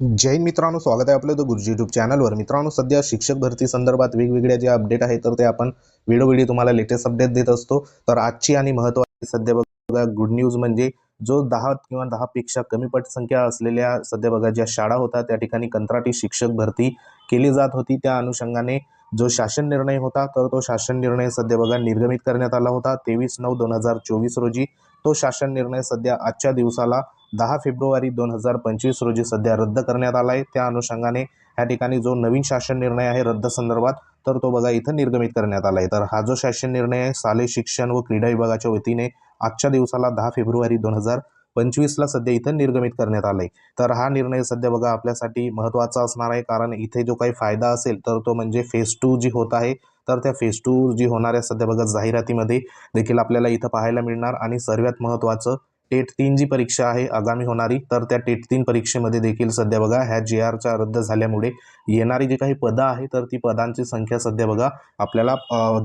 जय मित्रांनो स्वागत आहे आपलं द गुरुजी युट्यूब चॅनलवर मित्रांनो सध्या शिक्षक भरती संदर्भात वेगवेगळ्या जे अपडेट आहेत तर ते आपण वेळोवेळी तुम्हाला लेटेस्ट अपडेट देत असतो. तर आजची आणि महत्त्वाची सध्या बघा गुड न्यूज म्हणजे जो दहा किंवा दहापेक्षा कमी पटसंख्या असलेल्या सध्या बघा ज्या शाळा होत्या त्या ठिकाणी कंत्राटी शिक्षक भरती केली जात होती. त्या अनुषंगाने जो शासन निर्णय होता तर तो शासन निर्णय सध्या बघा निर्गमित करण्यात आला होता. तेवीस नऊ दोन हजार चोवीस रोजी तो शासन निर्णय सध्या आजच्या दिवसाला दहा फेब्रुवारी दोन हजार पंचवीस रोजी सध्या रद्द करण्यात आला आहे. त्या अनुषंगाने ह्या ठिकाणी जो नवीन शासन निर्णय आहे रद्द संदर्भात तर तो बघा इथं निर्गमित करण्यात आला आहे. तर हा जो शासन निर्णय आहे शालेय शिक्षण व क्रीडा विभागाच्या वतीने आजच्या दिवसाला दहा फेब्रुवारी दोन हजार पंचवीसला सध्या इथं निर्गमित करण्यात आलं आहे. तर हा निर्णय सध्या बघा आपल्यासाठी महत्त्वाचा असणार आहे. कारण इथे जो काही फायदा असेल तर तो म्हणजे फेज टू जी होत आहे. तर त्या फेज टू जी होणाऱ्या सध्या बघा जाहिरातीमध्ये देखील आपल्याला इथं पाहायला मिळणार. आणि सर्वात महत्त्वाचं टेट तीन जी परीक्षा आहे आगामी होणारी तर त्या टेट तीन परीक्षेमध्ये देखील सध्या बघा ह्या जे आरच्या रद्द झाल्यामुळे येणारी जी काही पदं आहे तर ती पदांची संख्या सध्या बघा आपल्याला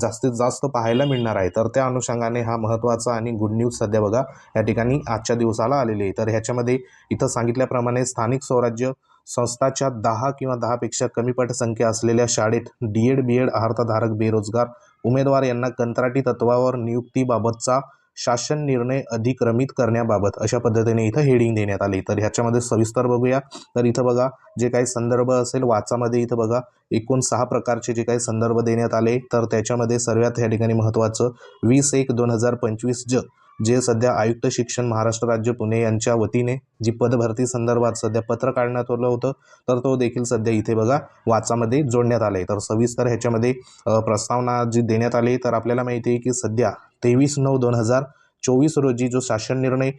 जास्तीत जास्त पाहायला मिळणार आहे. तर त्या अनुषंगाने हा महत्त्वाचा आणि गुड न्यूज सध्या बघा या ठिकाणी आजच्या दिवसाला आलेली आहे. तर ह्याच्यामध्ये इथं सांगितल्याप्रमाणे स्थानिक स्वराज्य संस्थाच्या दहा किंवा दहापेक्षा कमी पटसंख्या असलेल्या शाळेत डी एड बी एड अर्थधारक बेरोजगार उमेदवार यांना कंत्राटी तत्वावर नियुक्तीबाबतचा शासन निर्णय अधिक्रमित करण्याबाबत अशा पद्धतीने इथं हेडिंग देण्यात आली. तर ह्याच्यामध्ये सविस्तर बघूया. तर इथं बघा जे काही संदर्भ असेल वाचामध्ये इथं बघा एकूण सहा प्रकारचे जे काही संदर्भ देण्यात आले. तर त्याच्यामध्ये सर्वात या ठिकाणी महत्त्वाचं वीस एक दोन हजार पंचवीस ज जे सध्या आयुक्त शिक्षण महाराष्ट्र राज्य पुणे यांच्या वतीने जी पदभरती संदर्भात सध्या पत्र काढण्यात आलं होतं तर तो देखील सध्या इथे बघा वाचामध्ये जोडण्यात आले तर सविस्तर ह्याच्यामध्ये प्रस्तावना जी देण्यात आली तर आपल्याला माहिती आहे की सध्या तेवीस नऊ दोन हजार चोवीस रोजी जो शासन निर्णय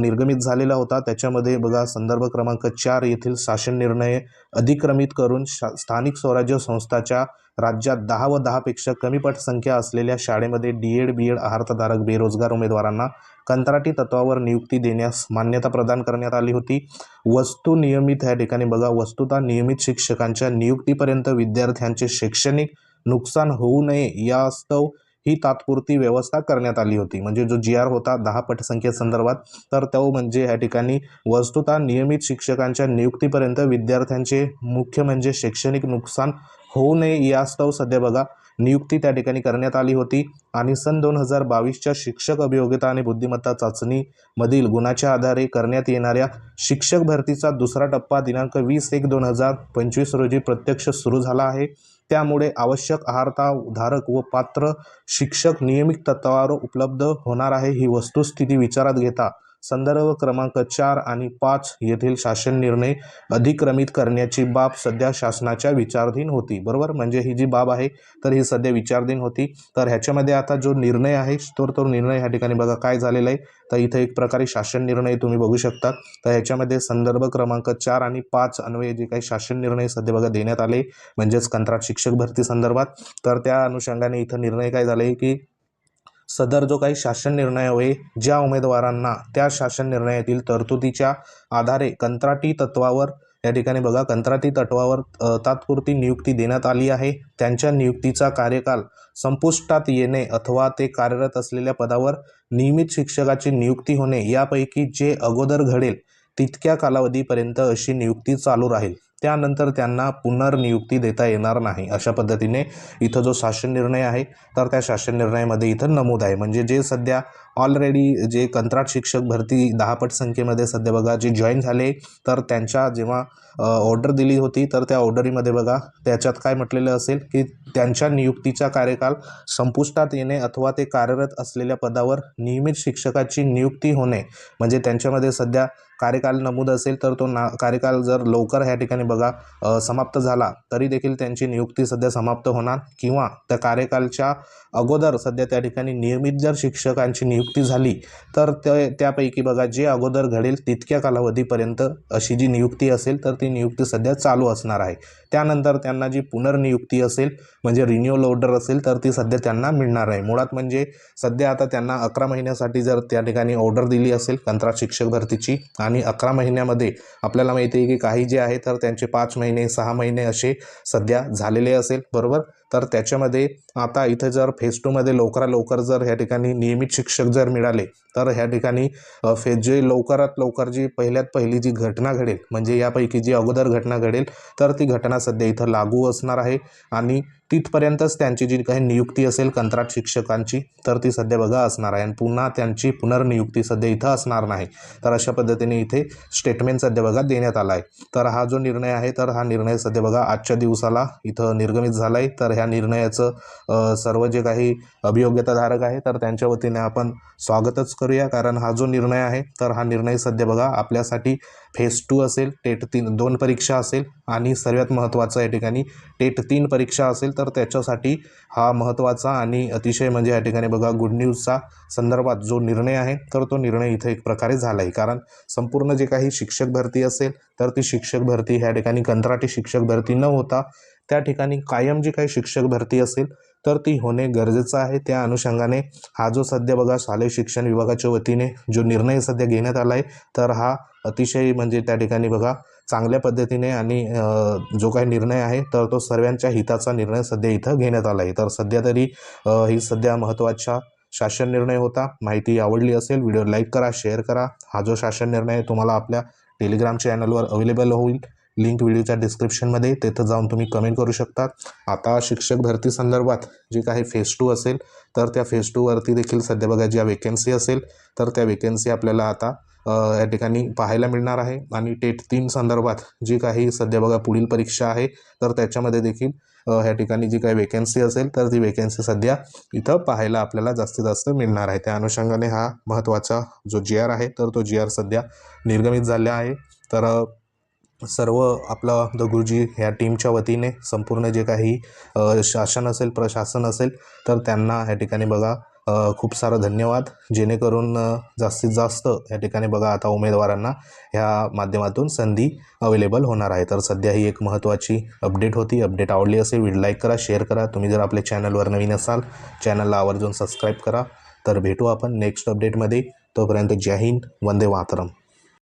निर्गमित झालेला होता त्याच्यामध्ये बघा संदर्भ क्रमांक चार येथील शासन निर्णय अधिक्रमित करून शा स्थानिक स्वराज्य संस्थाच्या राज्यात दहा व दहापेक्षा कमी पटसंख्या असलेल्या शाळेमध्ये डी एड बी एड आहारधारक बेरोजगार उमेदवारांना कंत्राटी तत्वावर नियुक्ती देण्यास मान्यता प्रदान करण्यात आली होती. वस्तू नियमित ह्या ठिकाणी बघा वस्तुता नियमित शिक्षकांच्या नियुक्तीपर्यंत विद्यार्थ्यांचे शैक्षणिक नुकसान होऊ नये यास्तव ही तात्पुरती व्यवस्था करण्यात आली होती. म्हणजे जो जी आर होता दहा पटसंख्येसंदर्भात तर तो म्हणजे या ठिकाणी वस्तुता नियमित शिक्षकांच्या नियुक्तीपर्यंत विद्यार्थ्यांचे मुख्य म्हणजे शैक्षणिक नुकसान होऊ नये यास्तव सध्या बघा नियुक्ती त्या ठिकाणी करण्यात आली होती. आणि सन दोन हजार बावीसच्या शिक्षक अभियोग्यता आणि बुद्धिमत्ता चाचणीमधील गुणाच्या आधारे करण्यात येणाऱ्या शिक्षक भरतीचा दुसरा टप्पा दिनांक वीस एक दोन हजार पंचवीस रोजी प्रत्यक्ष सुरू झाला आहे. त्यामुळे आवश्यक आहारता धारक व पात्र शिक्षक नियमित तत्वावर उपलब्ध होणार आहे ही वस्तुस्थिती विचारात घेता संदर्भ क्रमांक चार आणि पाच येथील शासन निर्णय अधिक्रमित करण्याची बाब सध्या शासनाच्या विचारधीन होती. बरोबर? म्हणजे ही जी बाब आहे तर ही सध्या विचारधीन होती. तर ह्याच्यामध्ये आता जो निर्णय आहे तर तो निर्णय ह्या ठिकाणी बघा काय झालेला आहे. तर इथं एक प्रकारे शासन निर्णय तुम्ही बघू शकता. तर ह्याच्यामध्ये संदर्भ क्रमांक चार आणि पाच अन्वये जे काही शासन निर्णय सध्या बघा देण्यात आले म्हणजेच कंत्राट शिक्षक भरती संदर्भात. तर त्या अनुषंगाने इथं निर्णय काय झाले की सदर जो काही शासन निर्णय होय ज्या उमेदवारांना त्या शासन निर्णयातील तरतुदीच्या आधारे कंत्राटी तत्वावर या ठिकाणी बघा कंत्राटी तत्वावर तात्पुरती नियुक्ती देण्यात आली आहे. त्यांच्या नियुक्तीचा कार्यकाल संपुष्टात येणे अथवा ते कार्यरत असलेल्या पदावर नियमित शिक्षकाची नियुक्ती होणे यापैकी जे अगोदर घडेल तितक्या कालावधीपर्यंत अशी नियुक्ती चालू राहील. त्यानंतर त्यांना पुनर्नियुक्ती देता येणार नाही. अशा पद्धतीने इथं जो शासन निर्णय आहे तर त्या शासन निर्णयामध्ये इथं नमूद आहे. म्हणजे जे सध्या ऑलरेडी जे कंत्राट शिक्षक भरती दहा पट संख्येमध्ये सध्या बघा जे जॉईन झाले तर त्यांच्या जेव्हा ऑर्डर दिली होती तर त्या ऑर्डरीमध्ये बघा त्याच्यात काय म्हटलेलं असेल की त्यांच्या नियुक्तीचा कार्यकाल संपुष्टात येणे अथवा ते कार्यरत असलेल्या पदावर नियमित शिक्षकाची नियुक्ती होणे म्हणजे त्यांच्यामध्ये सध्या कार्यकाल नमूद असेल तर तो ना कार्यकाल जर लवकर ह्या ठिकाणी बघा समाप्त झाला तरी देखील त्यांची नियुक्ती सध्या समाप्त होणार किंवा त्या कार्यकालच्या अगोदर सध्या त्या ठिकाणी नियमित जर शिक्षकांची नियुक्ती नियुक्ती झाली. तर ते त्यापैकी बघा जे अगोदर घडेल तितक्या कालावधीपर्यंत अशी जी नियुक्ती असेल तर ती नियुक्ती सध्या चालू असणार आहे. त्यानंतर त्यांना जी पुनर्नियुक्ती असेल म्हणजे रिन्युअल ऑर्डर असेल तर ती सध्या त्यांना मिळणार आहे. मुळात म्हणजे सध्या आता त्यांना अकरा महिन्यासाठी जर त्या ठिकाणी ऑर्डर दिली असेल कंत्राट शिक्षक भरतीची आणि अकरा महिन्यामध्ये आपल्याला माहिती आहे की काही जे आहे तर त्यांचे पाच महिने सहा महिने असे सध्या झालेले असेल बरोबर? तर त्याच्यामध्ये आता इथे जर फेज टूमध्ये लवकरात लवकर जर ह्या ठिकाणी नियमित शिक्षक जर मिळाले तर ह्या ठिकाणी फेज जे लवकरात लवकर जी पहिल्यात पहिली जी घटना घडेल म्हणजे यापैकी जी अगोदर घटना घडेल तर ती घटना सध्या इथं लागू असणार आहे. आणि तिथपर्यंतच त्यांची जी काही नियुक्ती असेल कंत्राट शिक्षकांची तर ती सध्या बघा असणार आहे. आणि पुन्हा त्यांची पुनर्नियुक्ती सध्या इथं असणार नाही. तर अशा पद्धतीने इथे स्टेटमेंट सध्या बघा देण्यात आला आहे. तर हा जो निर्णय आहे तर हा निर्णय सध्या बघा आजच्या दिवसाला इथं निर्गमित झाला आहे तर ह्या निर्णयाचं सर्व जे काही अभियोग्यताधारक आहे तर त्यांच्या वतीने आपण स्वागतच करूया. कारण हा जो निर्णय आहे तर हा निर्णय सध्या बघा आपल्यासाठी फेज टू असेल टेट तीन दोन परीक्षा असेल. आणि सर्वात महत्त्वाचं या ठिकाणी टेट तीन परीक्षा असेल तर त्याच्यासाठी हा महत्त्वाचा आणि अतिशय म्हणजे या ठिकाणी बघा गुड न्यूजचा संदर्भात जो निर्णय आहे तर तो निर्णय इथं एक प्रकारे झाला आहे कारण संपूर्ण जे काही शिक्षक भरती असेल तर ती शिक्षक भरती ह्या ठिकाणी कंत्राटी शिक्षक भरती न होता त्या ठिकाणी कायम जी काही शिक्षक भरती असेल तर ती होणे गरजेचं आहे. त्या अनुषंगाने हा जो सध्या बघा शालेय शिक्षण विभागाच्या वतीने जो निर्णय सध्या घेण्यात आला आहे तर हा अतिशय म्हणजे त्या ठिकाणी बघा चांगल्या पद्धतीने आणि जो काही निर्णय आहे तर तो सर्वांच्या हिताचा निर्णय सध्या इथं घेण्यात आला आहे. तर सध्या तरी ही सध्या महत्त्वाचा शासन निर्णय होता. माहिती आवडली असेल व्हिडिओ लाईक करा शेअर करा. हा जो शासन निर्णय तुम्हाला आपल्या टेलिग्राम चॅनलवर अवेलेबल होईल. लिंक व्हिडिओच्या डिस्क्रिप्शनमध्ये तिथं जाऊन तुम्ही कमेंट करू शकता आता शिक्षक भरती संदर्भात जे काही फेज टू असेल तर त्या फेज टूवरती देखील सध्या बघा ज्या वेकेन्सी असेल तर त्या वेकेन्सी आपल्याला आता या ठिकाणी पाहायला मिळणार आहे. आणि टेट तीन संदर्भात जी काही सध्या बघा पुढील परीक्षा आहे तर त्याच्यामध्ये देखील ह्या ठिकाणी जी काही वेकेन्सी असेल तर ती वेकेन्सी सध्या इथं पाहायला आपल्याला जास्तीत जास्त मिळणार आहे. त्या अनुषंगाने हा महत्त्वाचा जो जी आर आहे तर तो जी आर सध्या निर्गमित झाला आहे. तर सर्व आपला द गुरुजी ह्या टीमच्या वतीने संपूर्ण जे काही शासन असेल प्रशासन असेल तर त्यांना ह्या ठिकाणी बघा खूप सारं धन्यवाद. जेणेकरून जास्तीत जास्त या ठिकाणी बघा आता उमेदवारांना ह्या माध्यमातून संधी अवेलेबल होणार आहे. तर सध्या ही एक महत्त्वाची अपडेट होती. अपडेट आवडली असेल व्हिडिओ लाईक करा शेअर करा. तुम्ही जर आपल्या चॅनलवर नवीन असाल चॅनलला आवर्जून सबस्क्राईब करा. तर भेटू आपण नेक्स्ट अपडेटमध्ये तोपर्यंत जय हिंद वंदे मातरम.